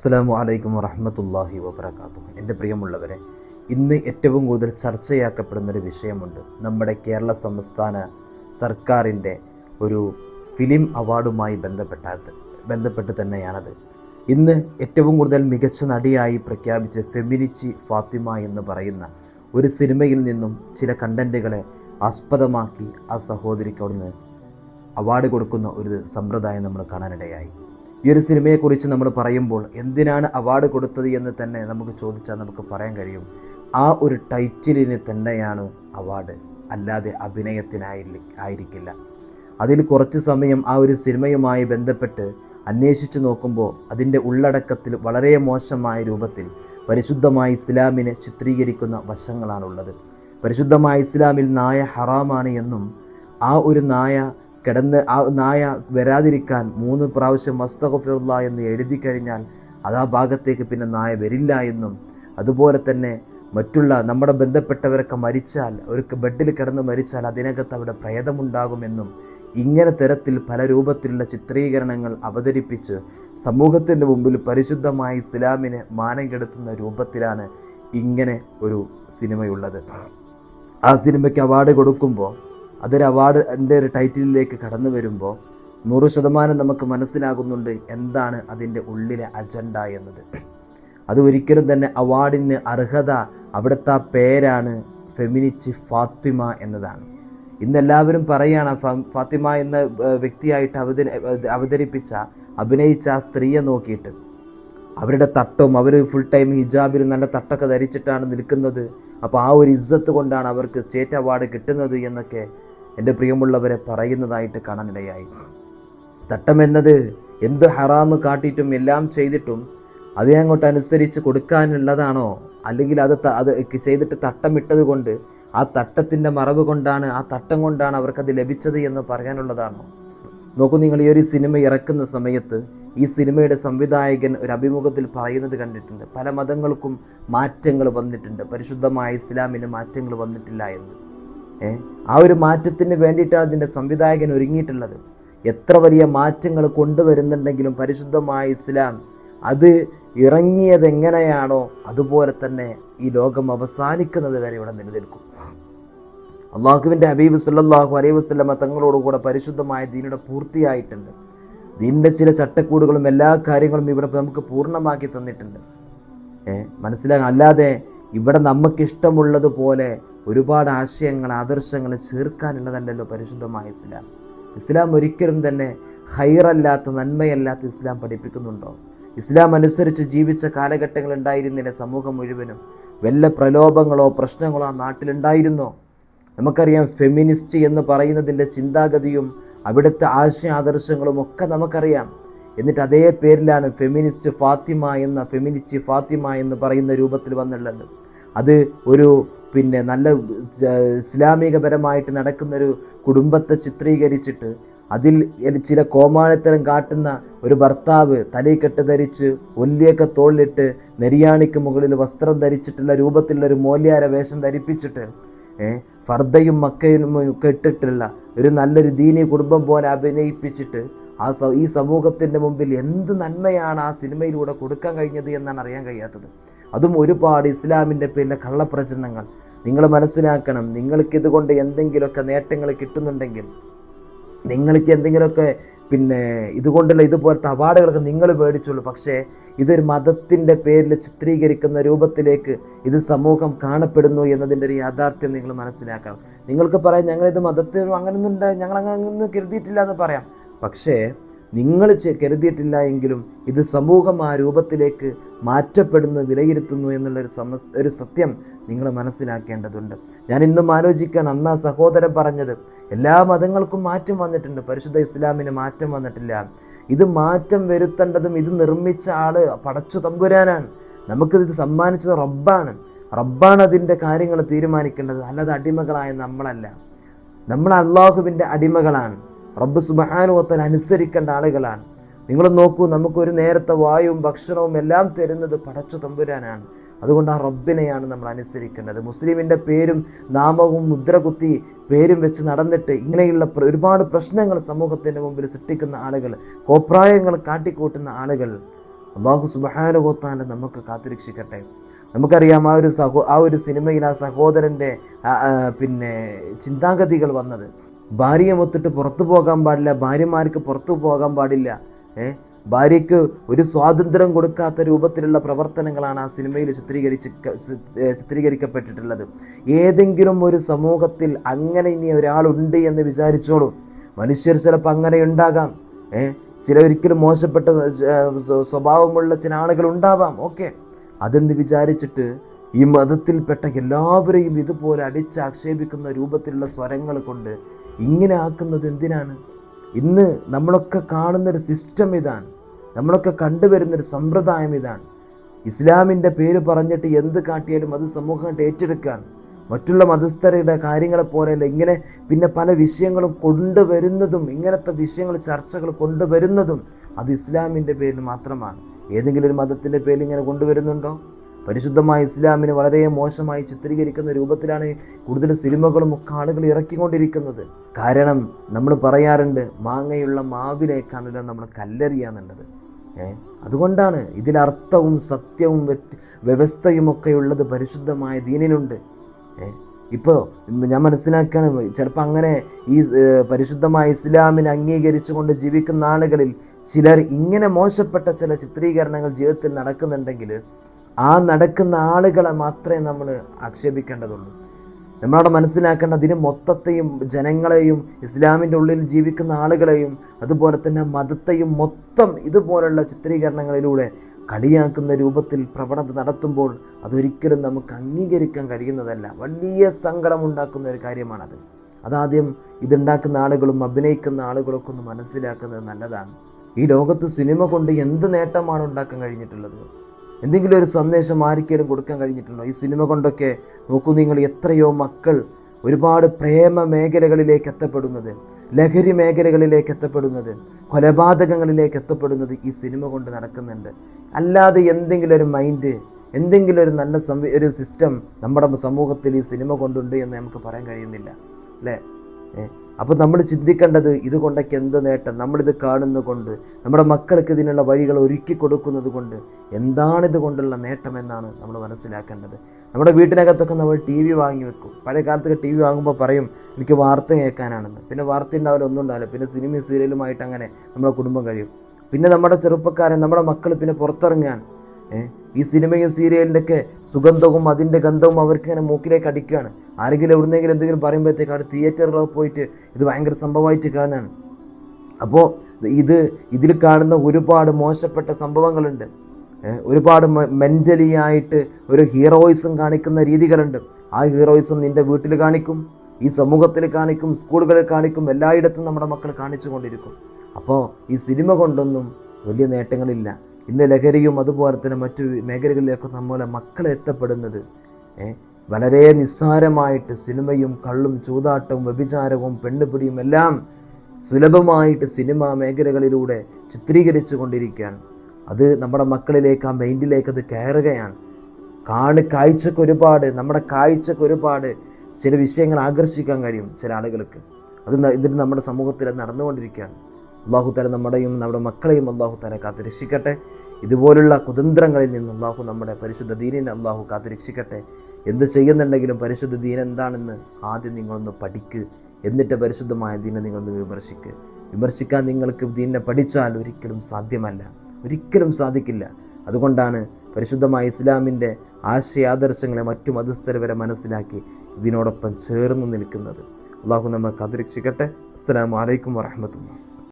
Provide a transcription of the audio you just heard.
അസ്സലാമു അലൈക്കും വറഹമത്തല്ലാഹി വബർക്കാത്തു എന്റെ പ്രിയമുള്ളവരെ ഇന്ന് ഏറ്റവും കൂടുതൽ ചർച്ചയാക്കപ്പെടുന്ന ഒരു വിഷയമുണ്ട് നമ്മുടെ കേരള സംസ്ഥാന സർക്കാരിന്റെ ഒരു ഫിലിം അവാർഡുമായി ബന്ധപ്പെട്ട ബന്ധപ്പെട്ട് തന്നെയാണത്. ഇന്ന് ഏറ്റവും കൂടുതൽ മികച്ച നടിയായി പ്രഖ്യാപിച്ച ഫെമിനിച്ചി ഫാത്തിമ എന്ന് പറയുന്ന ഒരു സിനിമയിൽ നിന്നും ചില കണ്ടന്റുകളെ ആസ്പദമാക്കി ആ സഹോദരിക്ക് അവാർഡ് കൊടുക്കുന്ന ഒരു സമ്പ്രദായം നമ്മൾ കാണാനിടയായി. ഈ ഒരു സിനിമയെക്കുറിച്ച് നമ്മൾ പറയുമ്പോൾ എന്തിനാണ് അവാർഡ് കൊടുത്തത് എന്ന് തന്നെ നമുക്ക് ചോദിച്ചാൽ നമുക്ക് പറയാൻ കഴിയും. ആ ഒരു ടൈറ്റിലിന് തന്നെയാണ് അവാർഡ് അല്ലാതെ അഭിനയത്തിനായി ആയിരിക്കില്ല. അതിൽ കുറച്ച് സമയം ആ ഒരു സിനിമയുമായി ബന്ധപ്പെട്ട് അന്വേഷിച്ച് നോക്കുമ്പോൾ അതിന്റെ ഉള്ളടക്കത്തിൽ വളരെ മോശമായ രൂപത്തിൽ പരിശുദ്ധമായ ഇസ്ലാമിനെ ചിത്രീകരിക്കുന്ന വശങ്ങളാണുള്ളത്. പരിശുദ്ധമായ ഇസ്ലാമിൽ നായ ഹറാമാണ് എന്നും ആ ഒരു നായ കിടന്ന് ആ നായ വരാതിരിക്കാൻ മൂന്ന് പ്രാവശ്യം മസ്തഖഫിറുള്ള എന്ന് എഴുതി കഴിഞ്ഞാൽ അത് ആ ഭാഗത്തേക്ക് പിന്നെ നായ വരില്ല എന്നും. അതുപോലെ തന്നെ മറ്റുള്ള നമ്മുടെ ബന്ധപ്പെട്ടവരൊക്കെ മരിച്ചാൽ ഒരു ബെഡിൽ കിടന്ന് മരിച്ചാൽ അതിനകത്ത് അവിടെ പ്രേതമുണ്ടാകുമെന്നും ഇങ്ങനെ തരത്തിൽ പല രൂപത്തിലുള്ള ചിത്രീകരണങ്ങൾ അവതരിപ്പിച്ച് സമൂഹത്തിന്റെ മുമ്പിൽ പരിശുദ്ധമായ ഇസ്ലാമിനെ മാനം കെടുത്തുന്ന രൂപത്തിലാണ് ഇങ്ങനെ ഒരു സിനിമയുള്ളത്. ആ സിനിമയ്ക്ക് അവാർഡ് കൊടുക്കുമ്പോൾ അതൊരു അവാർഡിന്റെ ഒരു ടൈറ്റിലിലേക്ക് കടന്നു വരുമ്പോൾ നൂറ് ശതമാനം നമുക്ക് മനസ്സിലാകുന്നുണ്ട് എന്താണ് അതിന്റെ ഉള്ളിലെ അജണ്ട എന്നത്. അത് ഒരിക്കലും തന്നെ അവാർഡിന് അർഹത അവിടുത്തെ പേരാണ് ഫെമിനിച്ച് ഫാത്തിമ എന്നതാണ്. ഇന്ന് എല്ലാവരും പറയുകയാണ് ഫാത്തിമ എന്ന വ്യക്തിയായിട്ട് അവതരി അവതരിപ്പിച്ച അഭിനയിച്ച ആ സ്ത്രീയെ നോക്കിയിട്ട് അവരുടെ തട്ടും അവർ ഫുൾ ടൈം ഹിജാബിൽ നല്ല തട്ടൊക്കെ ധരിച്ചിട്ടാണ് നിൽക്കുന്നത്. അപ്പോൾ ആ ഒരു ഇജ്ജത്ത് കൊണ്ടാണ് അവർക്ക് സ്റ്റേറ്റ് അവാർഡ് കിട്ടുന്നത് എന്നൊക്കെ എന്റെ പ്രിയമുള്ളവരെ പറയുന്നതായിട്ട് കാണാനിടയായി. തട്ടമെന്നത് എന്ത് ഹറാമ് കാട്ടിയിട്ടും എല്ലാം ചെയ്തിട്ടും അതേ അങ്ങോട്ട് അനുസരിച്ച് കൊടുക്കാനുള്ളതാണോ? അല്ലെങ്കിൽ അത് അത് ചെയ്തിട്ട് തട്ടമിട്ടത് കൊണ്ട് ആ തട്ടത്തിന്റെ മറവ് കൊണ്ടാണ് ആ തട്ടം കൊണ്ടാണ് അവർക്കത് ലഭിച്ചത് എന്ന് പറയാനുള്ളതാണോ? നോക്കൂ നിങ്ങൾ ഈ ഒരു സിനിമ ഇറക്കുന്ന സമയത്ത് ഈ സിനിമയുടെ സംവിധായകൻ ഒരു അഭിമുഖത്തിൽ പറയുന്നത് കണ്ടിട്ടുണ്ട്. പല മതങ്ങൾക്കും മാറ്റങ്ങൾ വന്നിട്ടുണ്ട്. പരിശുദ്ധമായ ഇസ്ലാമിന് മാറ്റങ്ങൾ വന്നിട്ടില്ല എന്ന്. ആ ഒരു മാറ്റത്തിന് വേണ്ടിയിട്ടാണ് അതിന്റെ സംവിധായകൻ ഒരുങ്ങിയിട്ടുള്ളത്. എത്ര വലിയ മാറ്റങ്ങൾ കൊണ്ടുവരുന്നുണ്ടെങ്കിലും പരിശുദ്ധമായ ഇസ്ലാം അത് ഇറങ്ങിയത് എങ്ങനെയാണോ അതുപോലെ തന്നെ ഈ ലോകം അവസാനിക്കുന്നത് വരെ ഇവിടെ നിലനിൽക്കും. അള്ളാഹുവിന്റെ ഹബീബ് സല്ലാഹു അലൈഹി വസ്ലമ തങ്ങളോടുകൂടെ പരിശുദ്ധമായ ദീനിയുടെ പൂർത്തിയായിട്ടുണ്ട്. ദീനിന്റെ ചില ചട്ടക്കൂടുകളും എല്ലാ കാര്യങ്ങളും ഇവിടെ നമുക്ക് പൂർണമാക്കി തന്നിട്ടുണ്ട്. മനസ്സിലാകാൻ അല്ലാതെ ഇവിടെ നമുക്ക് ഇഷ്ടമുള്ളതുപോലെ ഒരുപാട് ആശയങ്ങൾ ആദർശങ്ങൾ ചേർക്കാനുള്ളതല്ലല്ലോ പരിശുദ്ധമായ ഇസ്ലാം. ഇസ്ലാം ഒരിക്കലും തന്നെ ഹൈറല്ലാത്ത നന്മയല്ലാത്ത ഇസ്ലാം പഠിപ്പിക്കുന്നുണ്ടോ? ഇസ്ലാം അനുസരിച്ച് ജീവിച്ച കാലഘട്ടങ്ങൾ ഉണ്ടായിരുന്നില്ല സമൂഹം മുഴുവനും? വല്ല പ്രലോഭങ്ങളോ പ്രശ്നങ്ങളോ ആ നാട്ടിലുണ്ടായിരുന്നോ? നമുക്കറിയാം ഫെമിനിസ്റ്റ് എന്ന് പറയുന്നതിന്റെ ചിന്താഗതിയും അവിടുത്തെ ആശയ ആദർശങ്ങളും ഒക്കെ നമുക്കറിയാം. എന്നിട്ട് അതേ പേരിലാണ് ഫെമിനിസ്റ്റ് ഫാത്തിമ എന്ന ഫെമിനിസ്റ്റ് ഫാത്തിമ എന്ന് പറയുന്ന രൂപത്തിൽ വന്നുള്ളത്. അത് ഒരു പിന്നെ നല്ല ഇസ്ലാമികപരമായിട്ട് നടക്കുന്നൊരു കുടുംബത്തെ ചിത്രീകരിച്ചിട്ട് അതിൽ ചില കോമാളിത്തരം കാട്ടുന്ന ഒരു ഭർത്താവ് തലയിക്കെട്ട് ധരിച്ച് ഒല്ലിയൊക്കെ തോളിലിട്ട് നെരിയാണിക്ക് മുകളിൽ വസ്ത്രം ധരിച്ചിട്ടുള്ള രൂപത്തിലുള്ള ഒരു മോല്യാര വേഷം ധരിപ്പിച്ചിട്ട് ഫർദയും മക്കയും ഒക്കെ ഇട്ടിട്ടുള്ള ഒരു നല്ലൊരു ദീനി കുടുംബം പോലെ അഭിനയിപ്പിച്ചിട്ട് ആ ഈ സമൂഹത്തിന്റെ മുമ്പിൽ എന്ത് നന്മയാണ് ആ സിനിമയിലൂടെ കൊടുക്കാൻ കഴിഞ്ഞത് എന്നാണ് അറിയാൻ കഴിയാത്തത്. അതും ഒരുപാട് ഇസ്ലാമിന്റെ പേരിലെ കള്ളപ്രചരണങ്ങൾ. നിങ്ങൾ മനസ്സിലാക്കണം നിങ്ങൾക്ക് ഇതുകൊണ്ട് എന്തെങ്കിലുമൊക്കെ നേട്ടങ്ങൾ കിട്ടുന്നുണ്ടെങ്കിൽ നിങ്ങൾക്ക് എന്തെങ്കിലുമൊക്കെ പിന്നെ ഇതുകൊണ്ടുള്ള ഇതുപോലത്തെ അവാർഡുകളൊക്കെ നിങ്ങൾ മേടിച്ചുള്ളൂ. പക്ഷേ ഇതൊരു മതത്തിന്റെ പേരിൽ ചിത്രീകരിക്കുന്ന രൂപത്തിലേക്ക് ഇത് സമൂഹം കാണപ്പെടുന്നു എന്നതിന്റെ ഒരു യാഥാർത്ഥ്യം നിങ്ങൾ മനസ്സിലാക്കണം. നിങ്ങൾക്ക് പറയാം ഞങ്ങളിത് മതത്തിനും അങ്ങനെയൊന്നും ഉണ്ടായി ഞങ്ങൾ അങ്ങനെ ഒന്നും കരുതിയിട്ടില്ല എന്ന് പറയാം. പക്ഷേ നിങ്ങൾ കരുതിയിട്ടില്ല എങ്കിലും ഇത് സമൂഹം ആ രൂപത്തിലേക്ക് മാറ്റപ്പെടുന്നു വിലയിരുത്തുന്നു എന്നുള്ള ഒരു സമ ഒരു സത്യം നിങ്ങൾ മനസ്സിലാക്കേണ്ടതുണ്ട്. ഞാൻ ഇന്നും ആലോചിക്കാൻ അന്ന് ആ സഹോദരൻ പറഞ്ഞത് എല്ലാ മതങ്ങൾക്കും മാറ്റം വന്നിട്ടുണ്ട് പരിശുദ്ധ ഇസ്ലാമിന് മാറ്റം വന്നിട്ടില്ല. ഇത് മാറ്റം വരുത്തേണ്ടതും ഇത് നിർമ്മിച്ച ആൾ പടച്ചു തമ്പുരാനാണ്. നമുക്കിത് സമ്മാനിച്ചത് റബ്ബാണ്. റബ്ബാണ് അതിന്റെ കാര്യങ്ങൾ തീരുമാനിക്കേണ്ടത്. അല്ലാതെ അടിമകളായ നമ്മളല്ല. നമ്മൾ അള്ളാഹുവിന്റെ അടിമകളാണ്. റബ്ബ് സുബഹാനുവത്തൻ അനുസരിക്കേണ്ട ആളുകളാണ്. നിങ്ങൾ നോക്കൂ നമുക്കൊരു നേരത്തെ വായുവും ഭക്ഷണവും എല്ലാം തരുന്നത് പടച്ചു തമ്പുരാനാണ്. അതുകൊണ്ട് ആ റബ്ബിനെയാണ് നമ്മൾ അനുസരിക്കേണ്ടത്. മുസ്ലിമിന്റെ പേരും നാമവും മുദ്ര കുത്തി പേരും വെച്ച് നടന്നിട്ട് ഇങ്ങനെയുള്ള ഒരുപാട് പ്രശ്നങ്ങൾ സമൂഹത്തിന്റെ മുമ്പിൽ സൃഷ്ടിക്കുന്ന ആളുകൾ കോപ്രായങ്ങൾ കാട്ടിക്കൂട്ടുന്ന ആളുകൾ അള്ളാഹു സുബാനുഗോത്താന്റെ നമുക്ക് കാത്തുരക്ഷിക്കട്ടെ. നമുക്കറിയാം ആ ഒരു സഹോ ആ ഒരു സിനിമയിൽ ആ സഹോദരന്റെ പിന്നെ ചിന്താഗതികൾ വന്നത്. ഭാര്യയെ മൊത്തിട്ട് പുറത്തു പോകാൻ പാടില്ല ഭാര്യമാർക്ക് പുറത്തു പോകാൻ പാടില്ല ഏ? ഭാര്യയ്ക്ക് ഒരു സ്വാതന്ത്ര്യം കൊടുക്കാത്ത രൂപത്തിലുള്ള പ്രവർത്തനങ്ങളാണ് ആ സിനിമയിൽ ചിത്രീകരിച്ച് ചിത്രീകരിക്കപ്പെട്ടിട്ടുള്ളത്. ഏതെങ്കിലും ഒരു സമൂഹത്തിൽ അങ്ങനെ ഇനി ഒരാളുണ്ട് എന്ന് വിചാരിച്ചോളൂ. മനുഷ്യർ ചിലപ്പോൾ അങ്ങനെ ഉണ്ടാകാം ഏ? ചില ഒരിക്കലും മോശപ്പെട്ട സ്വഭാവമുള്ള ചില ആളുകൾ ഉണ്ടാവാം ഓക്കെ. അതെന്ന് വിചാരിച്ചിട്ട് ഈ മതത്തിൽപ്പെട്ട എല്ലാവരെയും ഇതുപോലെ അടിച്ച് ആക്ഷേപിക്കുന്ന രൂപത്തിലുള്ള സ്വരങ്ങൾ കൊണ്ട് ഇങ്ങനെ ആക്കുന്നത് എന്തിനാണ്? ഇന്ന് നമ്മളൊക്കെ കാണുന്നൊരു സിസ്റ്റം ഇതാണ്. നമ്മളൊക്കെ കണ്ടുവരുന്നൊരു സമ്പ്രദായം ഇതാണ്. ഇസ്ലാമിന്റെ പേര് പറഞ്ഞിട്ട് എന്ത് കാട്ടിയാലും അത് സമൂഹമായിട്ട് ഏറ്റെടുക്കുകയാണ്. മറ്റുള്ള മതസ്ഥരുടെ കാര്യങ്ങളെ പോലെയല്ല ഇങ്ങനെ പിന്നെ പല വിഷയങ്ങളും കൊണ്ടുവരുന്നതും ഇങ്ങനത്തെ വിഷയങ്ങൾ ചർച്ചകൾ കൊണ്ടുവരുന്നതും അത് ഇസ്ലാമിന്റെ പേരിൽ മാത്രമാണ്. ഏതെങ്കിലും ഒരു മതത്തിന്റെ പേരിൽ ഇങ്ങനെ കൊണ്ടുവരുന്നുണ്ടോ? പരിശുദ്ധമായ ഇസ്ലാമിനെ വളരെ മോശമായി ചിത്രീകരിക്കുന്ന രൂപത്തിലാണ് കൂടുതൽ സിനിമകളും ഒക്കെ ആളുകൾ ഇറക്കിക്കൊണ്ടിരിക്കുന്നത്. കാരണം നമ്മൾ പറയാറുണ്ട് മാങ്ങയുള്ള മാവിലേക്കാണല്ലോ നമ്മൾ കല്ലെറിയാന്നുള്ളത് ഏ? അതുകൊണ്ടാണ് സത്യവും വ്യക്തി വ്യവസ്ഥയും ഒക്കെ ഉള്ളത് പരിശുദ്ധമായ ദീനിലുണ്ട്. ഏ? ഇപ്പോൾ ഞാൻ മനസ്സിലാക്കുകയാണ് ചിലപ്പോൾ അങ്ങനെ ഈ പരിശുദ്ധമായ ഇസ്ലാമിനെ അംഗീകരിച്ചുകൊണ്ട് ജീവിക്കുന്ന ആളുകളിൽ ചിലർ ഇങ്ങനെ മോശപ്പെട്ട ചില ചിത്രീകരണങ്ങൾ ജീവിതത്തിൽ നടക്കുന്നുണ്ടെങ്കിൽ ആ നടക്കുന്ന ആളുകളെ മാത്രമേ നമ്മൾ ആക്ഷേപിക്കേണ്ടതുള്ളൂ. നമ്മളവിടെ മനസ്സിലാക്കേണ്ട അതിന് മൊത്തത്തെയും ജനങ്ങളെയും ഇസ്ലാമിന്റെ ഉള്ളിൽ ജീവിക്കുന്ന ആളുകളെയും അതുപോലെ തന്നെ മതത്തെയും മൊത്തം ഇതുപോലുള്ള ചിത്രീകരണങ്ങളിലൂടെ കളിയാക്കുന്ന രൂപത്തിൽ പ്രവണത നടത്തുമ്പോൾ അതൊരിക്കലും നമുക്ക് അംഗീകരിക്കാൻ കഴിയുന്നതല്ല. വലിയ സങ്കടമുണ്ടാക്കുന്ന ഒരു കാര്യമാണത്. അതാദ്യം ഇതുണ്ടാക്കുന്ന ആളുകളും അഭിനയിക്കുന്ന ആളുകളൊക്കെ ഒന്ന് മനസ്സിലാക്കുന്നത് നല്ലതാണ്. ഈ ലോകത്ത് സിനിമ കൊണ്ട് എന്ത് നേട്ടമാണ് ഉണ്ടാക്കാൻ കഴിഞ്ഞിട്ടുള്ളത്? എന്തെങ്കിലും ഒരു സന്ദേശം ആർക്കെങ്കിലും കൊടുക്കാൻ കഴിഞ്ഞിട്ടുണ്ടോ? ഈ സിനിമ കൊണ്ടൊക്കെ നോക്കൂ നിങ്ങൾ എത്രയോ മക്കൾ ഒരുപാട് പ്രേമ മേഖലകളിലേക്ക് എത്തപ്പെടുന്നത് ലഹരി മേഖലകളിലേക്ക് എത്തപ്പെടുന്നത് കൊലപാതകങ്ങളിലേക്ക് എത്തപ്പെടുന്നത് ഈ സിനിമ കൊണ്ട് നടക്കുന്നുണ്ട്. അല്ലാതെ എന്തെങ്കിലും ഒരു മൈൻഡ് എന്തെങ്കിലും ഒരു നല്ല സംവി ഒരു സിസ്റ്റം നമ്മുടെ സമൂഹത്തിൽ ഈ സിനിമ കൊണ്ടുണ്ട് എന്ന് നമുക്ക് പറയാൻ കഴിയുന്നില്ല. അല്ലേ? അപ്പോൾ നമ്മൾ ചിന്തിക്കേണ്ടത് ഇതുകൊണ്ടൊക്കെ എന്ത് നേട്ടം? നമ്മളിത് കാണുന്നതുകൊണ്ട് നമ്മുടെ മക്കൾക്ക് ഇതിനുള്ള വഴികൾ ഒരുക്കി കൊടുക്കുന്നത് കൊണ്ട് എന്താണിത് കൊണ്ടുള്ള നേട്ടം എന്നാണ് നമ്മൾ മനസ്സിലാക്കേണ്ടത്. നമ്മുടെ വീട്ടിനകത്തൊക്കെ നമ്മൾ ടി വി വാങ്ങി വെക്കും. പഴയ കാലത്തൊക്കെ ടി വി വാങ്ങുമ്പോൾ പറയും എനിക്ക് വാർത്ത കേൾക്കാനാണെന്ന്. പിന്നെ വാർത്ത ഉണ്ടാവില്ല ഒന്നും ഉണ്ടാവില്ല പിന്നെ സിനിമയും സീരിയലുമായിട്ട് അങ്ങനെ നമ്മുടെ കുടുംബം കഴിയും. പിന്നെ നമ്മുടെ ചെറുപ്പക്കാരൻ നമ്മുടെ മക്കൾ പിന്നെ പുറത്തിറങ്ങുകയാണ്. ഏഹ്? ഈ സിനിമയും സീരിയലിന്റെ ഒക്കെ സുഗന്ധവും അതിന്റെ ഗന്ധവും അവർക്ക് ഇങ്ങനെ മൂക്കിലേക്ക് അടിക്കുകയാണ്. ആരെങ്കിലും എവിടുന്നെങ്കിലും എന്തെങ്കിലും പറയുമ്പോഴത്തേക്ക് അവർ തിയേറ്ററിലൊക്കെ പോയിട്ട് ഇത് ഭയങ്കര സംഭവമായിട്ട് കാണാൻ അപ്പോൾ ഇത് ഇതിൽ കാണുന്ന ഒരുപാട് മോശപ്പെട്ട സംഭവങ്ങളുണ്ട്. ഒരുപാട് മെന്റലി ആയിട്ട് ഒരു ഹീറോയിസം കാണിക്കുന്ന രീതികളുണ്ട്. ആ ഹീറോയിസം നിന്റെ വീട്ടിൽ കാണിക്കും ഈ സമൂഹത്തിൽ കാണിക്കും സ്കൂളുകളിൽ കാണിക്കും എല്ലായിടത്തും നമ്മുടെ മക്കൾ കാണിച്ചു കൊണ്ടിരിക്കും. അപ്പോൾ ഈ സിനിമ കൊണ്ടൊന്നും വലിയ നേട്ടങ്ങളില്ല. ഇന്ന് ലഹരിയും അതുപോലെ തന്നെ മറ്റു മേഖലകളിലേക്ക് നമ്മളെ മക്കളെ എത്തപ്പെടുന്നത്. വളരെ നിസ്സാരമായിട്ട് സിനിമയും കള്ളും ചൂതാട്ടവും വ്യഭിചാരവും പെണ്ണുപിടിയും എല്ലാം സുലഭമായിട്ട് സിനിമാ മേഖലകളിലൂടെ ചിത്രീകരിച്ചു കൊണ്ടിരിക്കുകയാണ്. അത് നമ്മുടെ മക്കളിലേക്ക് ആ മൈൻഡിലേക്ക് അത് കയറുകയാണ്. കാണ് കാഴ്ചക്ക് ഒരുപാട് നമ്മുടെ കാഴ്ചക്ക് ഒരുപാട് ചില വിഷയങ്ങൾ ആകർഷിക്കാൻ കഴിയും ചില ആളുകൾക്ക്. അത് ഇതിന് നമ്മുടെ സമൂഹത്തിൽ നടന്നുകൊണ്ടിരിക്കുകയാണ്. അള്ളാഹു തല നമ്മുടെയും നമ്മുടെ മക്കളെയും അള്ളാഹു തല കാത്ത് രക്ഷിക്കട്ടെ. ഇതുപോലുള്ള കുതന്ത്രങ്ങളിൽ നിന്ന് അള്ളാഹു നമ്മുടെ പരിശുദ്ധ ദീനിനെ അള്ളാഹു കാത്തുരക്ഷിക്കട്ടെ എന്ത് ചെയ്യുന്നുണ്ടെങ്കിലും പരിശുദ്ധ ദീൻ എന്താണെന്ന് ആദ്യം നിങ്ങളൊന്ന് പഠിക്ക്. എന്നിട്ട് പരിശുദ്ധമായ ദീനെ നിങ്ങളൊന്ന് വിമർശിക്ക്. വിമർശിക്കാൻ നിങ്ങൾക്ക് ദീനിനെ പഠിച്ചാൽ ഒരിക്കലും സാധ്യമല്ല. ഒരിക്കലും സാധിക്കില്ല. അതുകൊണ്ടാണ് പരിശുദ്ധമായ ഇസ്ലാമിന്റെ ആശയാദർശങ്ങളെ മറ്റു മതസ്ഥർ വരെ മനസ്സിലാക്കി ഇതിനോടൊപ്പം ചേർന്ന് നിൽക്കുന്നത്. അള്ളാഹു നമ്മെ കാത്തുരക്ഷിക്കട്ടെ അസ്സാം വലൈക്കും വറഹമത്തുള്ള